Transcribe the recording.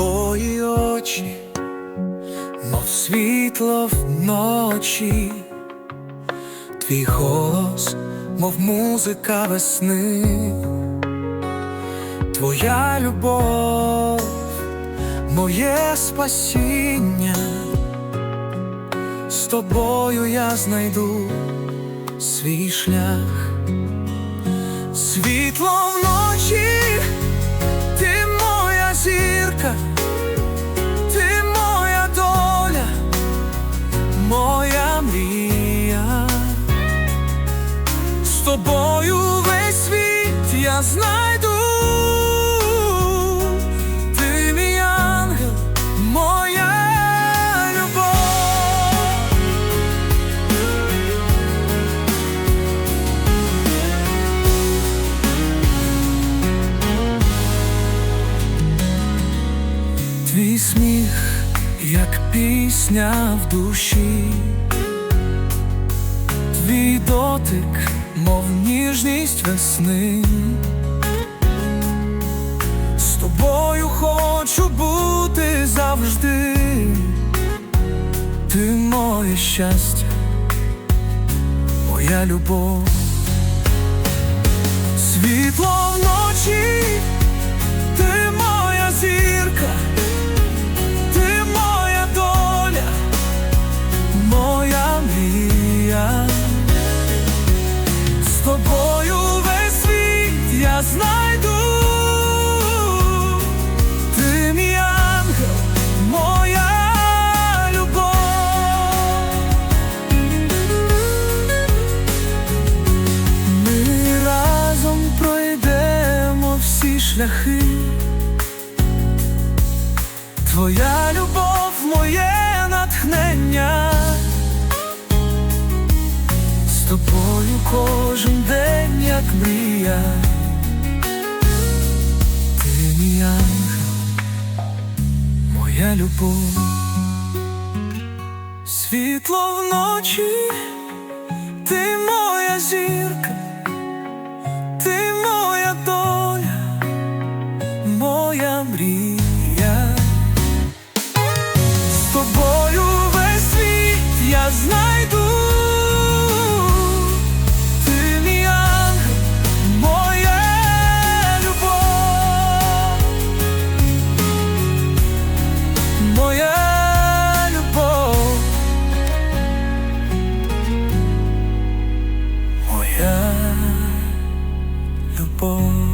Твої очі, мов світло в ночі, твій голос, мов музика весни, твоя любов, моє спасіння, з тобою я знайду свій шлях, світло вночі знайду. Ти мій ангел, моя любов. Твій сміх, як пісня в душі, твій дотик, мов ніжність весни. Ти моє щастя, моя любов, світло шляхи. Твоя любов, моє натхнення, з тобою кожен день, як мрія, ти мій ангел, моя любов, світло вночі, моя мрія. З тобою весь світ я знайду. Любов.